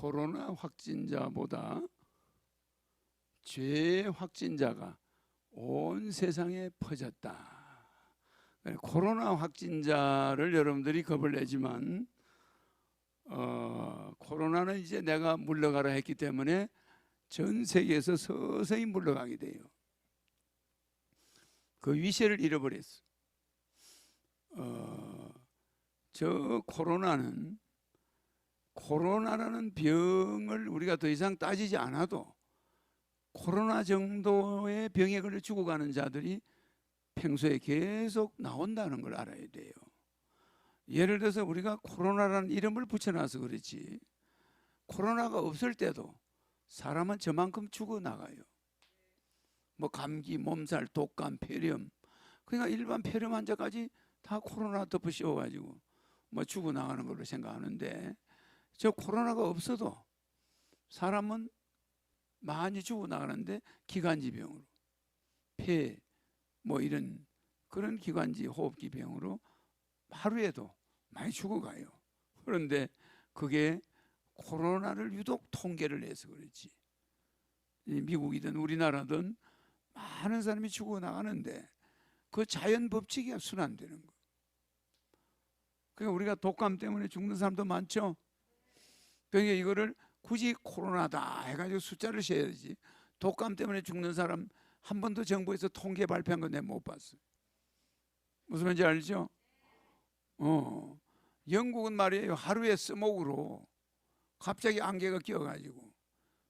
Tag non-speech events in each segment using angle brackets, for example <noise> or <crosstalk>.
코로나 확진자보다 죄 확진자가 온 세상에 퍼졌다. 코로나 확진자를 여러분들이 겁을 내지만 어, 코로나는 이제 내가 물러가라 했기 때문에 전 세계에서 서서히 물러가게 돼요. 그 위세를 잃어버렸어. 어, 저 코로나는 코로나라는 병을 우리가 더 이상 따지지 않아도 코로나 정도의 병에 걸려 죽어가는 자들이 평소에 계속 나온다는 걸 알아야 돼요. 예를 들어서 우리가 코로나라는 이름을 붙여놔서 그렇지 코로나가 없을 때도 사람은 저만큼 죽어나가요. 뭐 감기, 몸살, 독감, 폐렴 그러니까 일반 폐렴 환자까지 다 코로나 덮어 씌워가지고 뭐 죽어나가는 걸로 생각하는데 저 코로나가 없어도 사람은 많이 죽어나가는데 기관지 병으로 폐 뭐 이런 그런 기관지 호흡기 병으로 하루에도 많이 죽어가요. 그런데 그게 코로나를 유독 통계를 내서 그렇지. 이 미국이든 우리나라든 많은 사람이 죽어나가는데 그 자연 법칙이 순환되는 거. 그러니까 우리가 독감 때문에 죽는 사람도 많죠. 그러니까 이거를 굳이 코로나다 해가지고 숫자를 세야지. 독감 때문에 죽는 사람 한 번도 정부에서 통계 발표한 건 내가 못 봤어. 무슨 말인지 알죠? 어, 영국은 말이에요. 하루에 스모그로 갑자기 안개가 끼어가지고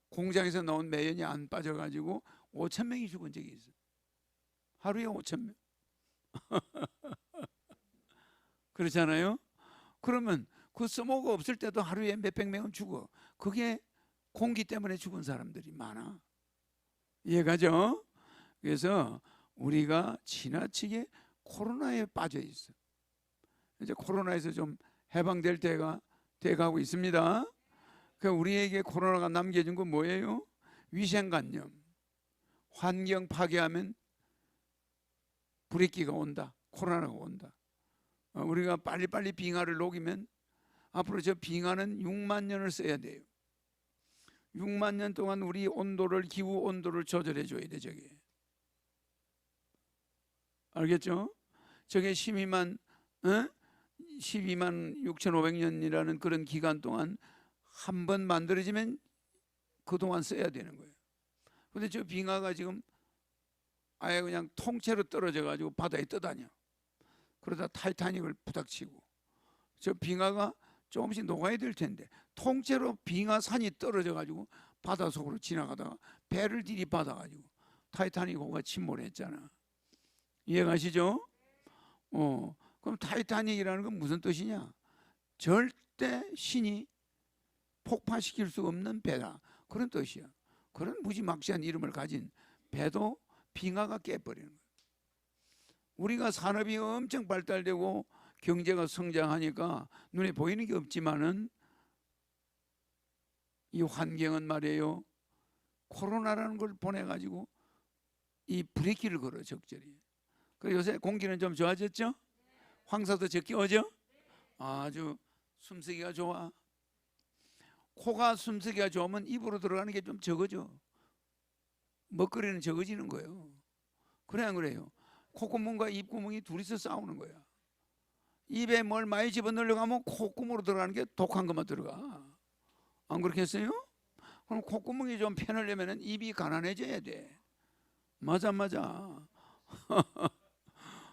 공장에서 나온 매연이 안 빠져가지고 5천 명이 죽은 적이 있어. 하루에 5천 명. <laughs> 그렇잖아요. 그러면 그 스모그 없을 때도 하루에 몇백 명은 죽어. 그게 공기 때문에 죽은 사람들이 많아. 이해가죠? 그래서 우리가 지나치게 코로나에 빠져 있어. 이제 코로나에서 좀 해방될 때가 돼가고 있습니다. 그 우리에게 코로나가 남겨준 건 뭐예요? 위생관념. 환경 파괴하면 불의기가 온다. 코로나가 온다. 어, 우리가 빨리빨리 빙하를 녹이면 앞으로 저 빙하는 6만 년을 써야 돼요. 6만 년 동안 우리 온도를 기후 온도를 조절해 줘야 돼 저게. 알겠죠? 저게 12만 어? 12만 6,500년이라는 그런 기간 동안 한 번 만들어지면 그동안 써야 되는 거예요. 근데 저 빙하가 지금 아예 그냥 통째로 떨어져 가지고 바다에 떠다녀. 그러다 타이타닉을 부닥치고 저 빙하가 조금씩 녹아야 될 텐데 통째로 빙하 산이 떨어져 가지고 바다 속으로 지나가다가 배를 들이받아 가지고 타이타닉 호가 침몰했잖아. 이해가시죠? 어, 그럼 타이타닉이라는 건 무슨 뜻이냐? 절대 신이 폭파시킬 수 없는 배다. 그런 뜻이야. 그런 무지막지한 이름을 가진 배도 빙하가 깨버리는 거예요. 우리가 산업이 엄청 발달되고 경제가 성장하니까 눈에 보이는 게 없지만은 이 환경은 말이에요. 코로나라는 걸 보내 가지고 이 브레이크를 걸어 적절히. 그 요새 공기는 좀 좋아졌죠? 황사도 적게 오죠? 아주 숨쉬기가 좋아. 코가 숨쉬기가 좋으면 입으로 들어가는 게 좀 적어져. 먹거리는 적어지는 거예요. 그래 안 그래요? 콧구멍과 입구멍이 둘이서 싸우는 거야. 입에 뭘 많이 집어넣으려고 하면 콧구멍으로 들어가는 게 독한 것만 들어가. 안 그렇겠어요? 그럼 콧구멍이 좀 편하려면 입이 가난해져야 돼. 맞아 맞아. <laughs>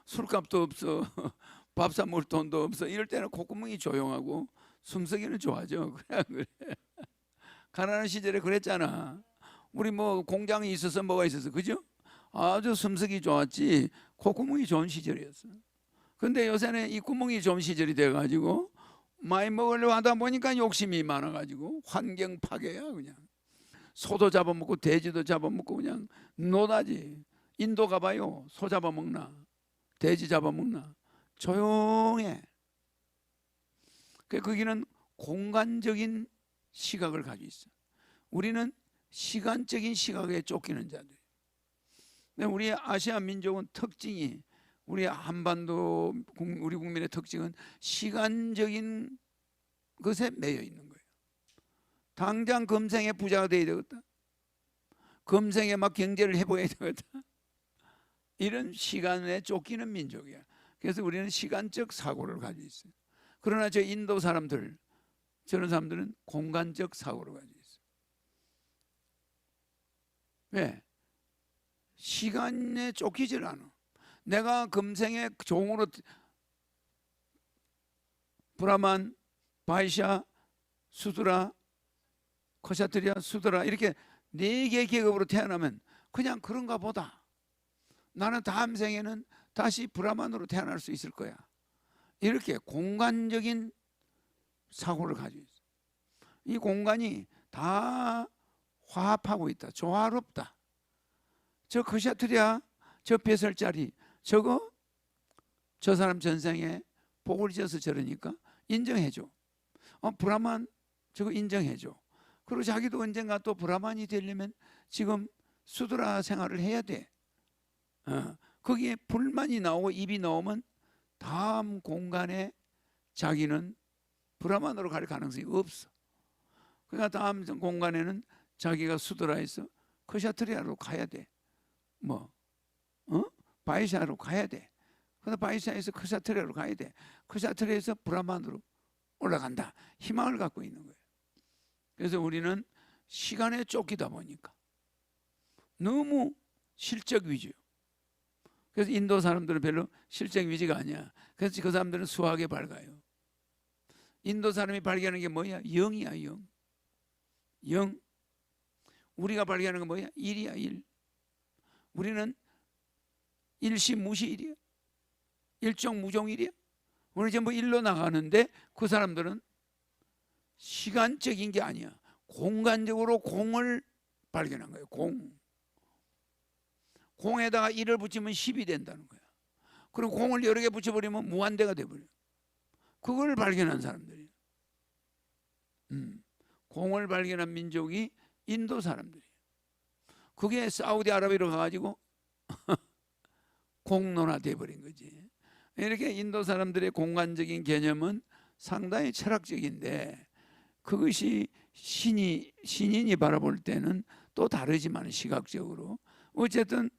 술값도 없어. <laughs> 밥 사 먹을 돈도 없어. 이럴 때는 콧구멍이 조용하고 숨쉬기는 좋아져. <laughs> 안 그래. 가난한 시절에 그랬잖아. 우리 뭐 공장이 있어서 뭐가 있어서 그죠? 아주 숨쉬기 좋았지. 콧구멍이 좋은 시절이었어. 근데 요새는 이 구멍이 좋은 시절이 돼가지고 많이 먹으려고 하다 보니까 욕심이 많아가지고 환경 파괴야 그냥. 소도 잡아먹고 돼지도 잡아먹고 그냥 노다지. 인도 가봐요. 소 잡아먹나 돼지 잡아먹나 조용해. 그 거기는 공간적인 시각을 가지고 있어. 우리는 시간적인 시각에 쫓기는 자들. 우리 아시아 민족은 특징이 우리 한반도 국- 우리 국민의 특징은 시간적인 것에 매여 있는 거예요. 당장 금생에 부자가 돼야 되겠다. 금생에 막 경제를 해보야 되겠다. <laughs> 이런 시간에 쫓기는 민족이야. 그래서 우리는 시간적 사고를 가지고 있어요. 그러나 저 인도 사람들 저런 사람들은 공간적 사고를 가지고 있어요. 왜? 시간에 쫓기질 않아. 내가 금생에 종으로 브라만, 바이샤, 수드라, 코샤트리아, 수드라 이렇게 네 개 계급으로 태어나면 그냥 그런가 보다. 나는 다음 생에는 다시 브라만으로 태어날 수 있을 거야. 이렇게 공간적인 사고를 가지고 있어. 이 공간이 다 화합하고 있다. 조화롭다. 저 커샤트리아, 저 벼슬자리, 저거 저 사람 전생에 복을 지어서 저러니까 인정해줘. 어, 브라만 저거 인정해줘. 그리고 자기도 언젠가 또 브라만이 되려면 지금 수드라 생활을 해야 돼. 어, 거기에 불만이 나오고 입이 나오면 다음 공간에 자기는 브라만으로 갈 가능성이 없어. 그러니까 다음 공간에는 자기가 수드라에서 커샤트리아로 가야 돼. 뭐, 어? 바이샤로 가야 돼. 그래서 바이샤에서 커샤트리아로 가야 돼. 커샤트리아에서 브라만으로 올라간다. 희망을 갖고 있는 거예요. 그래서 우리는 시간에 쫓기다 보니까 너무 실적 위주요. 그래서 인도 사람들은 별로 실적 위주가 아니야. 그래서 그 사람들은 수학에 밝아요. 인도 사람이 발견하는 게 뭐야? 영이야, 영. 영. 우리가 발견하는 건 뭐야? 일이야, 일. 우리는 일시무시일이야. 일정무종일이야. 우리 전부 일로 나가는데 그 사람들은 시간적인 게 아니야. 공간적으로 공을 발견한 거예요. 공. 공에다가 1을 붙이면 10이 된다는 거야. 그리고 공을 여러 개 붙여버리면 무한대가 돼버려. 그걸 발견한 사람들이야. 음. 공을 발견한 민족이 인도 사람들이야. 그게 사우디아라비아로 가가지고 <laughs> 공론화 돼 버린 거지. 이렇게 인도 사람들의 공간적인 개념은 상당히 철학적인데 그것이 신이 신인이 바라볼 때는 또 다르지만 시각적으로 어쨌든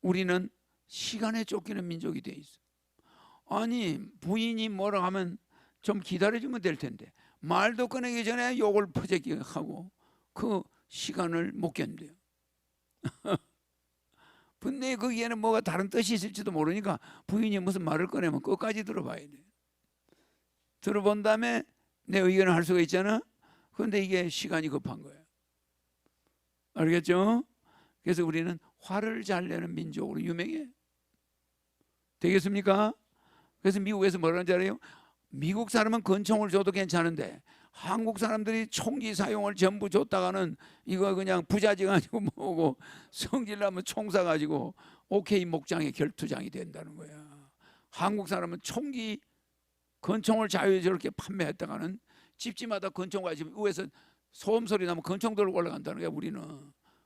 우리는 시간에 쫓기는 민족이 돼 있어. 아니 부인이 뭐라 하면 좀 기다려주면 될 텐데 말도 꺼내기 전에 욕을 퍼재기 하고 그 시간을 못 견뎌요. <laughs> 분명히 거기에는 뭐가 다른 뜻이 있을지도 모르니까 부인이 무슨 말을 꺼내면 끝까지 들어봐야 돼. 들어본 다음에 내 의견을 할 수가 있잖아. 그런데 이게 시간이 급한 거예요. 알겠죠? 그래서 우리는 화를 잘 내는 민족으로 유명해. 되겠습니까? 그래서 미국에서 뭐라는지 알아요? 미국 사람은 권총을 줘도 괜찮은데 한국 사람들이 총기 사용을 전부 줬다가는 이거 그냥 부자지 가지고 뭐고 성질 나면 총 쏴가지고 오케이 목장의 결투장이 된다는 거야. 한국 사람은 총기 권총을 자유저렇게 판매했다가는 집집마다 권총 가지고 위에서 소음 소리 나면 권총 들고 올라간다는 거야 우리는.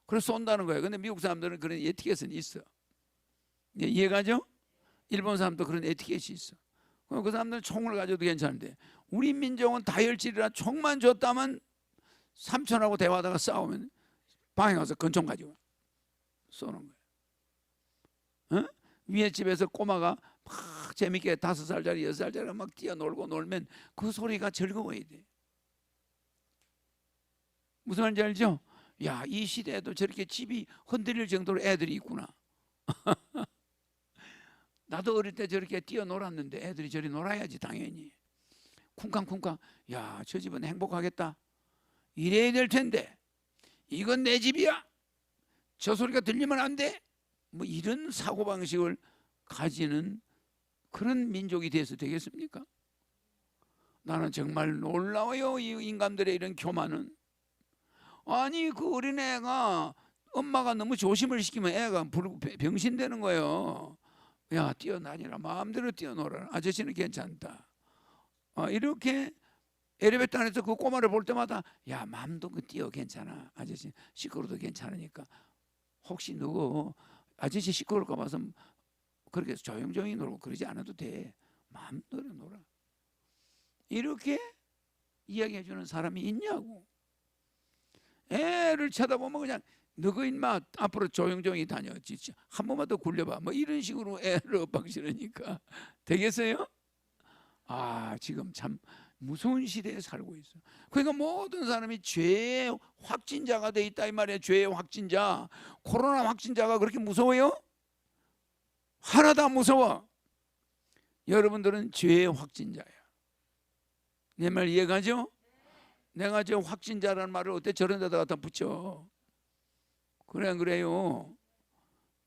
그래서 쏜다는 거야. 근데 미국 사람들은 그런 에티켓은 있어. 예, 이해가죠? 일본 사람도 그런 에티켓이 있어. 그 사람들은 총을 가져도 괜찮은데 우리 민족은 다혈질이라 총만 줬다면 삼촌하고 대화하다가 싸우면 방에 가서 권총 가지고 쏘는 거야. 어? 위에 집에서 꼬마가 막 재밌게 다섯 살짜리 여섯 살짜리 막 뛰어놀고 놀면 그 소리가 즐거워야 돼. 무슨 말인지 알죠? 야, 이 시대에도 저렇게 집이 흔들릴 정도로 애들이 있구나. <laughs> 나도 어릴 때 저렇게 뛰어놀았는데 애들이 저리 놀아야지 당연히. 쿵쾅쿵쾅. 야, 저 집은 행복하겠다. 이래야 될 텐데. 이건 내 집이야. 저 소리가 들리면 안 돼. 뭐 이런 사고 방식을 가지는 그런 민족이 돼서 되겠습니까? 나는 정말 놀라워요. 이 인간들의 이런 교만은. 아니 그 어린애가 엄마가 너무 조심을 시키면 애가 병신되는 거예요. 야 뛰어다니라 마음대로 뛰어놀아라. 아저씨는 괜찮다. 어, 이렇게 엘리베이터 안에서 그 꼬마를 볼 때마다 야 마음도 그 뛰어 괜찮아. 아저씨 시끄러도 괜찮으니까 혹시 누구 아저씨 시끄러울까 봐서 그렇게 조용조용히 놀고 그러지 않아도 돼. 마음대로 놀아. 이렇게 이야기해 주는 사람이 있냐고. 애를 쳐다보면 그냥 너그 인마 앞으로 조용조용히 다녀. 진짜 한 번만 더 굴려봐. 뭐 이런 식으로 애를 엇박지르니까 되겠어요? 아 지금 참 무서운 시대에 살고 있어. 그러니까 모든 사람이 죄의 확진자가 돼 있다 이 말이야. 죄의 확진자. 코로나 확진자가 그렇게 무서워요? 하나도 안 무서워. 여러분들은 죄의 확진자야. 내 말 이해가죠? 내가 저 확진자라는 말을 어때 저런 데다 갖다 붙여. 그래 안 그래요?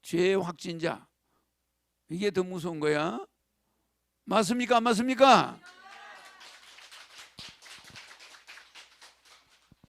죄의 확진자. 이게 더 무서운 거야. 맞습니까? 안 맞습니까?